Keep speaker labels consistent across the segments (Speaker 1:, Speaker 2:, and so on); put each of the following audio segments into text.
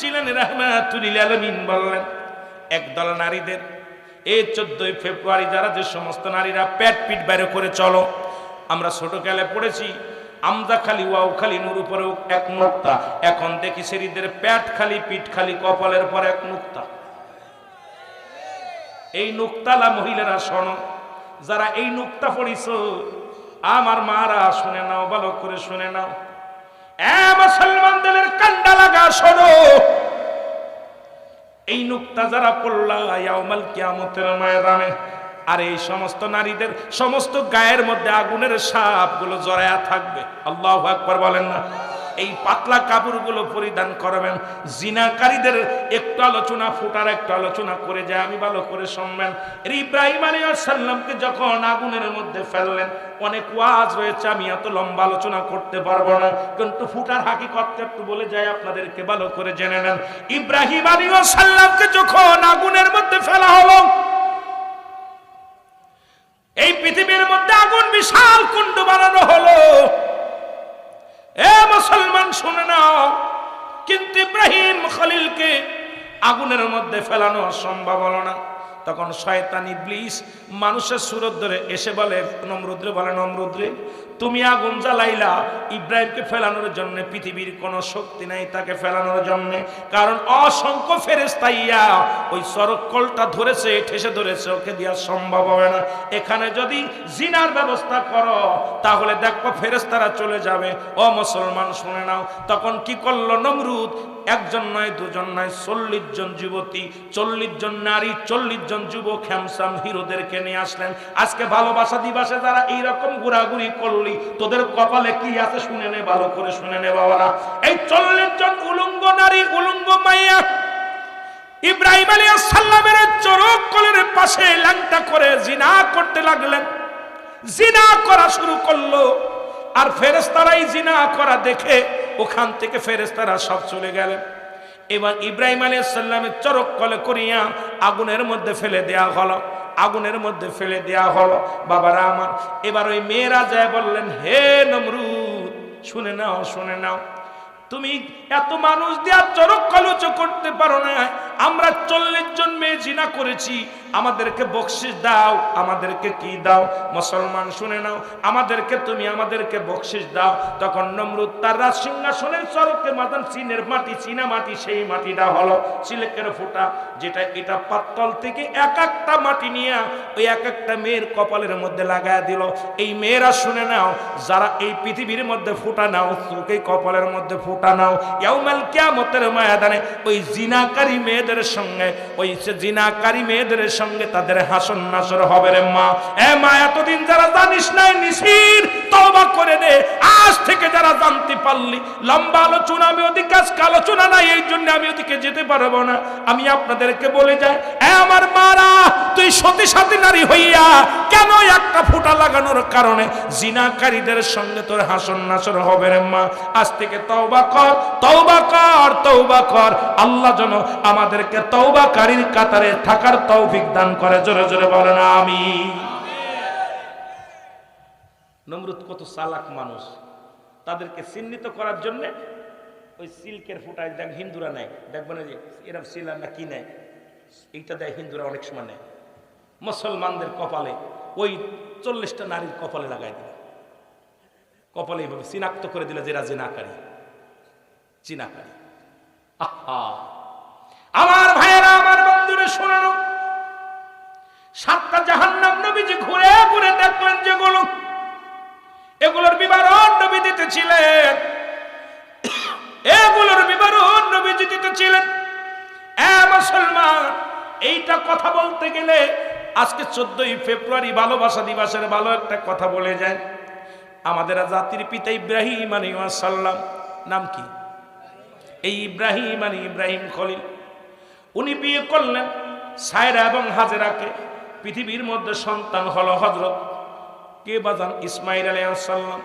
Speaker 1: ছিলেন রহমাতুল আলমিন বললেন একদল নারীদের এই চোদ্দই ফেব্রুয়ারি যারা যে সমস্ত নারীরা পেট পিট বাইরে করে চলো, আমরা ছোট কালে পড়েছি আমদা খালি, ওয়াও খালি, নুর উপরেও এক মুক্তা। এখন দেখি সেরিদের প্যাট খালি, পিঠ খালি, কপালের পর এক মুক্তা। এই নুক্তালা মহিলারা শোনো, যারা এই নুক্তা পড়িছ, আমার মারা শুনে নাও, ভালো করে শুনে নাও। মুসলমানদের কান্ডা লাগা, শোনো। এই নুক্তা যারা পড়লা ইয়াউমাল কিয়ামতের ময়দানে, আর এই সমস্ত নারীদের, সমস্ত গায়ের মধ্যে আগুনের সাপগুলো জড়ায়া থাকবে। আল্লাহ আকবার বলেন না। এই পাতলা কাপড়গুলো পরিধান করবেন। জিনাকারীদের একটু আলোচনা, ফুটার একটু আলোচনা করে যায়, আমি ভালো করে শুনবেন। ইব্রাহিম আলী সাল্লামকে যখন আগুনের মধ্যে ফেললেন, অনেক ওয়াজ রয়েছে, আমি এত লম্বা আলোচনা করতে পারব না। কিন্তু ফুটার হাকিকতটা একটু বলে যায়, আপনাদেরকে ভালো করে জেনে নেন। ইব্রাহিম আলী সাল্লামকে যখন আগুনের মধ্যে ফেলা হলো, এই পৃথিবীর মধ্যে আগুন বিশাল কুণ্ড বানানো হলো। শুনে নাও। কিন্তু ইব্রাহিম খলিলকে আগুনের মধ্যে ফেলানো সম্ভব হলো না। তখন শয়তান ইবলিস মানুষের সুরত ধরে এসে বলে, নমরুদ্রে বলে, নমরুদ্রে। তুমি আগুন জ্বালাইলা ইব্রাহিমকে ফেলানোর জন্য পৃথিবীর কোনো শক্তি নাই তাকে ফেলানোর জন্য। কারণ অসংখ্য ফেরেস্তাইয়া ওই সরকলটা ধরেছে, ঠেসে ধরেছে, ওকে দেওয়া সম্ভব হবে না। এখানে যদি জিনার ব্যবস্থা করো, তাহলে দেখো ফেরেস্তারা চলে যাবে। ও মুসলমান, শুনে নাও। তখন কি করল নমরুদ? একজন নয়, দুজন নয়, চল্লিশ জন যুবতী, চল্লিশ জন নারী, চল্লিশ জন যুবক, হ্যামসাম হিরোদেরকে নিয়ে আসলেন। আজকে ভালোবাসা দিবাসে যারা এইরকম ঘোরাঘুরি করলি তোদের কপালে কি আছে শুনে নে, ভালো করে শুনে নে বাবারা। এই চল্লিশ জন উলঙ্গ নারী, উলঙ্গ মাইয়া ইব্রাহিম আলী সাল্লামের চরক কলের পাশে ল্যাংটা করে জিনা করতে লাগলেন। জিনা করা শুরু করল। আর ফেরেস্তারাই জিনা করা দেখে ওখান থেকে ফেরেস্তারা সব চলে গেলেন। এবার ইব্রাহিম আলী সাল্লামের চরক কলে করিয়া আগুনের মধ্যে ফেলে দেয়া হলো। আগুনের মধ্যে ফেলে দেয়া হলো। বাবারা আমার, এবার ওই মেয়েরা যায় বললেন, হে নমরুদ, শুনে নাও শুনে নাও। তুমি এত মানুষ দেওয়ার চরক কলচ করতে পারো না। আমরা চল্লিশ জন মেয়ে জিনা করেছি। আমাদেরকে বকশিস দাও, আমাদেরকে কি দাও? মুসলমান শুনে নাও, আমাদেরকে তুমি আমাদেরকে বকশিস দাও। তখন নমরুদ তার রাজ সিংহাসনের চরকে মাদান চীনের মাটি চীনা মাটি, সেই মাটিটা হলো সিলেকের ফোঁটা, যেটা এটা পাত্তল থেকে এক একটা মাটি নিয়ে ওই এক একটা মেয়ের কপালের মধ্যে লাগায় দিল। এই মেয়েরা শুনে নাও, যারা এই পৃথিবীর মধ্যে ফুটা নাও চোখে কপালের মধ্যে ফুটা নাও, ইয়াউমাল কিয়ামতের ময়দানে ওই জিনাকারী মেয়েদের সঙ্গে, ওই জিনাকারী মেয়েদের সঙ্গে তাদের হাসন নাসর হবে রে মা। এ মা, এতদিন যারা জানিস নাই, নিশির, তওবা করে দে। আজ থেকে যারা জানতে পারলি, লম্বা আলোচনা, আমি ওদিকে আজকে আলোচনা নাই, এই জন্য আমি ওদিকে যেতে পারব না। আমি আপনাদেরকে বলে যাই, এ আমার মারা, তুই সতী সাথী নারী হইয়া কেন একটা ফুটা লাগানোর কারণে জিনাকারীদের সঙ্গে তোর হাসন নাসর হবে রে মা? আজ থেকে তওবা কর তওবা কর তওবা কর। আল্লাহ যেন আমাদেরকে তওবাকারীর কাতারে থাকার তৌফিক দান করে। জোরে জোরে বলেন আমি নমরুদ কত চালাক মানুষ। তাদেরকে চিহ্নিত করার জন্য ওই সিল্কের ফুটায় দেখ, হিন্দুরা নেয়। দেখবেন যে এরকম সিলার না কি নেয়? এইটা দেয় হিন্দুরা অনেক সময় নেয়। মুসলমানদের কপালে ওই চল্লিশটা নারীর কপালে লাগাই দিল। কপালে এইভাবে চিনাক্ত করে দিল যে এরা জিনাকারী। চিনাকারী আহা! আমার ভাইয়েরা, আমার বন্ধুরে শোনানো সাতটা জাহান্নাম নবীজি ঘুরে ঘুরে দেখলেন যেগুলো এগুলোর বিবরণ নবী দিতেছিলেন। এগুলোর বিবরণ নবীজি দিতেছিলেন। এ মুসলমান, এইটা কথা বলতে গেলে আজকে চোদ্দই ফেব্রুয়ারি ভালোবাসা দিবসের ভালো একটা কথা বলে যায়। আমাদের জাতির পিতা ইব্রাহিম আলী সাল্লাম নাম কি? এই ইব্রাহিম আলী ইব্রাহিম খলিল। উনি বিয়ে করলেন সায়রা এবং হাজেরাকে। পৃথিবীর মধ্যে সন্তান হলো হজরত কে বাজান ইসমাইল আলাইসাল্লাম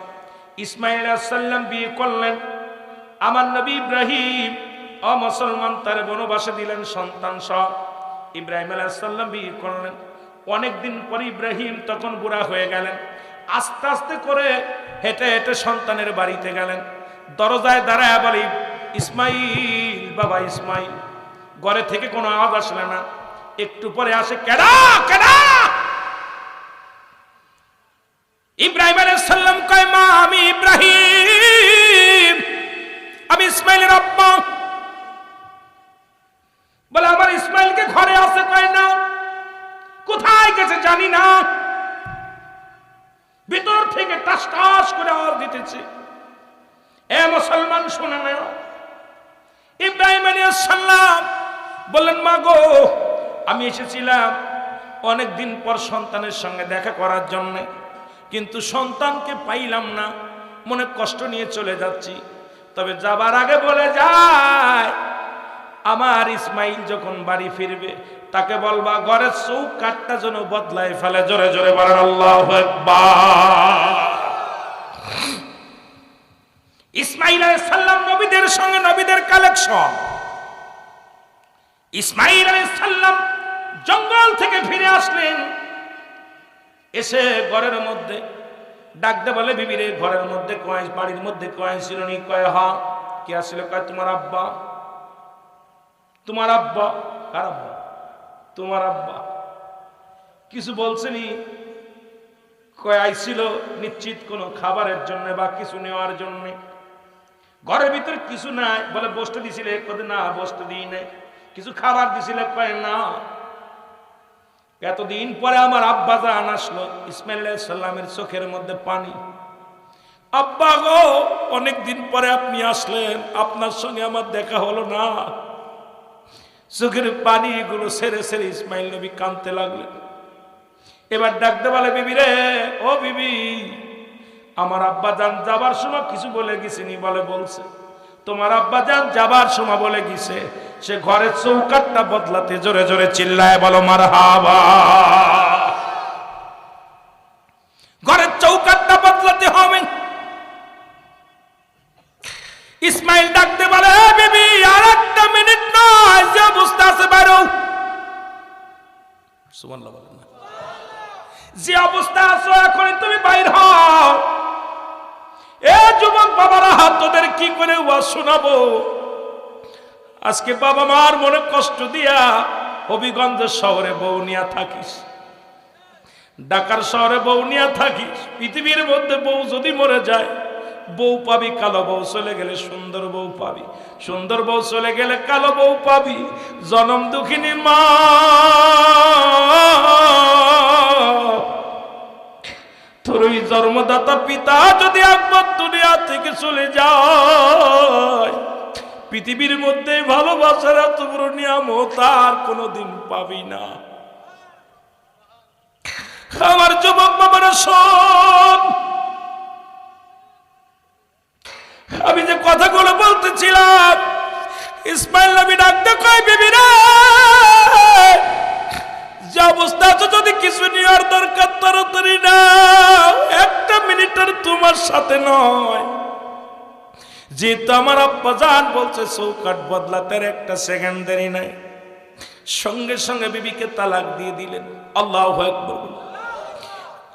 Speaker 1: ইসমাইল আলাইসাল্লাম বিয়ে করলেন। আমার নবী ইব্রাহিম অ মুসলমান, তার বনবাসে দিলেন সন্তান সব ইব্রাহিম আলাইসাল্লাম বিয়ে করলেন। অনেকদিন পর ইব্রাহিম তখন বুড়া হয়ে গেলেন। আস্তে আস্তে করে হেঁটে হেঁটে সন্তানের বাড়িতে গেলেন। দরজায় দাঁড়ায় বলি, ইসমাইল, বাবা ইসমাইল, ঘরে থেকে কোনো আওয়াজ আসলে না। একটু পরে আসে, কেডা কেডা? ইব্রাহিম সালাম কয়, মা, আমি ইব্রাহিম, আমি ইসমাইলের আব্বা বলে আমার ইসমাইলকে ঘরে আছে কয় না কোথায় গেছে জানি না। ভিতর থেকে টাস টাস করে আওয়াজ দিতেছে। এ মুসলমান শুনে না। ইব্রাহিম সালাম বললেন, মা গো, আমি এসেছিলাম অনেক দিন পর সন্তানের সঙ্গে দেখা করার জন্য, কিন্তু সন্তানকে পাইলাম না। মনে কষ্ট নিয়ে চলে যাচ্ছি। তবে যাবার আগে বলে যায় আমার ইসমাইল যখন বাড়ি ফিরবে, তাকে বলবা, ঘরের চৌকাটটা যেন বদলায় ফেলে। জোরে জোরে বলেন, আল্লাহ ইসমাইল সাল্লাম নবীদের সঙ্গে নবীদের কালেকশন। ইসমাইল সাল্লাম জঙ্গল থেকে ফিরে আসলেন। এসে ঘরের মধ্যে ডাকতে বলে, বিবিরে, ঘরের মধ্যে কয় বাড়ির মধ্যে কয় ছিল নি? কয় হা কে আসলে কয়, তোমার আব্বা। তোমার আব্বা, কার আব্বা? তোমার আব্বা। কিছু বলছেনি? কয়, আইছিল নিশ্চিত কোনো খাবারের জন্য বা কিছু নেওয়ার জন্য। ঘরের ভিতরে কিছু নাই, বলে বসতে দিছিলে? কবে না, বসতে দিই নাই। কিছু খাবার দিছিলে? কয়, না। এতদিন পরে আমার আব্বা জান আসলো, ইসমাইল সাল্লামের চোখের মধ্যে পানি। আব্বা গো অনেক দিন পরে আপনি আসলেন, আপনার সঙ্গে আমার দেখা হলো না। চোখের পানি এগুলো সেরে সেরে ইসমাইল নবী কানতে লাগলেন। এবার ডাকতে বলে, বিবি রে, ও বিবি, আমার আব্বা যান যাবার সময় কিছু বলে গেছিনি বলে বলছে। তোমার আব্বা যান যাবার সময় বলে গেছে। সে ঘরের চৌকাটটা বদলাতে জোরে জোরে চিল্লায় বলো মার হাবা যে অবস্থা আছো এখন তুমি বাইর হও। এ যুবক বাবারা, তোদের কি করে ওয়া শোনাবো? আজকে বাবা মার মনে কষ্ট দিয়া হবিগঞ্জ শহরে বউ নিয়া থাকিস। ঢাকার শহরে বউ নিয়া থাকিস। পৃথিবীর মধ্যে বউ যদি মরে যায় বউ পাবি, কালো বউ চলে গেলে সুন্দর বউ পাবি। সুন্দর বউ চলে গেলে কালো বউ পাবি। জনম দুঃখিনী মা। তোর ওই জন্মদাতা পিতা যদি একবার দুনিয়া থেকে চলে যায়, পৃথিবীর মধ্যে ভালোবাসার এত বড় নিয়ামত আর কোনোদিন পাবি না। আমার যুবক বাবারা শোন আমি যে কথাগুলো বলতেছিলাম, ইসমাইল নবী ডাকতে কয়, বিবি যে অবস্থা আছে যদি কিছু নেওয়ার দরকার, তাড়াতাড়ি একটা মিনিটের তোমার সাথে নয়। যেহেতু আমার আব্বা জান বলছে চৌকাট বদলাতে একটা সেকেন্ড দেরি নাই। সঙ্গে সঙ্গে বিবিকে তালাক দিয়ে দিলেন। আল্লাহ একবার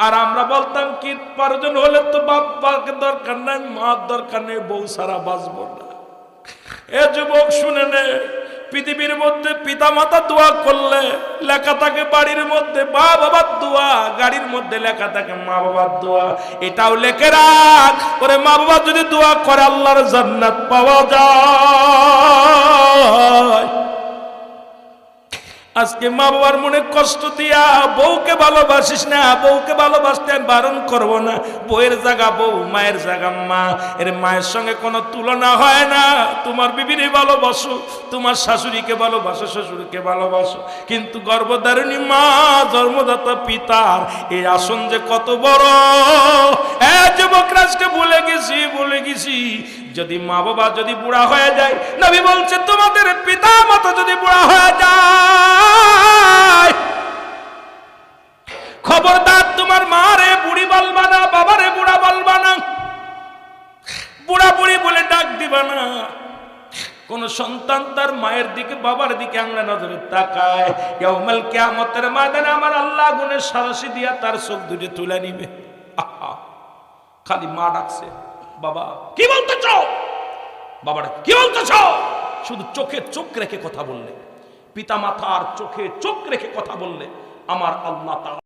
Speaker 1: আর আমরা বলতাম, কি পারজন হলে তো বাপ্পাকে দরকার নাই, মার দরকার নেই, বউ সারা বাঁচবো না। এ যুবক, শুনে নে, পৃথিবীর মধ্যে পিতা মাতা দোয়া করলে লেখা থাকে, বাড়ির মধ্যে মা বাবার দোয়া, গাড়ির মধ্যে লেখা থাকে মা বাবার দোয়া। এটাও লেখে রাখ, ওরে মা বাবা যদি দোয়া করে, আল্লাহর জান্নাত পাওয়া যায়। আজকে মা বাবার মনে কষ্ট দিয়া, বউকে ভালোবাসিস না, বউকে ভালোবাসতে আমি বারণ করব না। বউয়ের জায়গা বউ, মায়ের জায়গা মা। এর মায়ের সঙ্গে কোনো তুলনা হয় না। তোমার বিবিরে ভালোবাসো, তোমার শাশুড়িকে ভালোবাসো, শ্বশুরকে ভালোবাসো। কিন্তু গর্ভধারিণী মা, জন্মদাতা পিতার, এই আসন যে কত বড়, এ যুবকরাজকে ভুলে গেছি ভুলে গেছি। যদি মা বাবা যদি বুড়া হয়ে যায়, নবী বলছে, তোমাদের পিতা মাতা যদি বুড়া হয়ে যায়, খবরদার তোমার মা রে বুড়ি বলবা না বাবা রে বুড়া বলবা না। বুড়া বুড়ি বলে ডাক দিবা না। কোন সন্তান তার মায়ের দিকে, বাবার দিকে আমরা নজরে তাকায়। ইয়াউমাল কিয়ামতের ময়দানে আমার আল্লাহ গুণের সারাসি দিয়া তার চোখ দুটি তুলে নিবে। আহা, খালি মা ডাকছে। বাবা, কি বলতেছ? বাবাটা কি বলতেছ? শুধু চোখে চোখ রেখে কথা বললে। পিতা মাতার চোখে চোখ রেখে কথা বললে। আমার আল্লাহ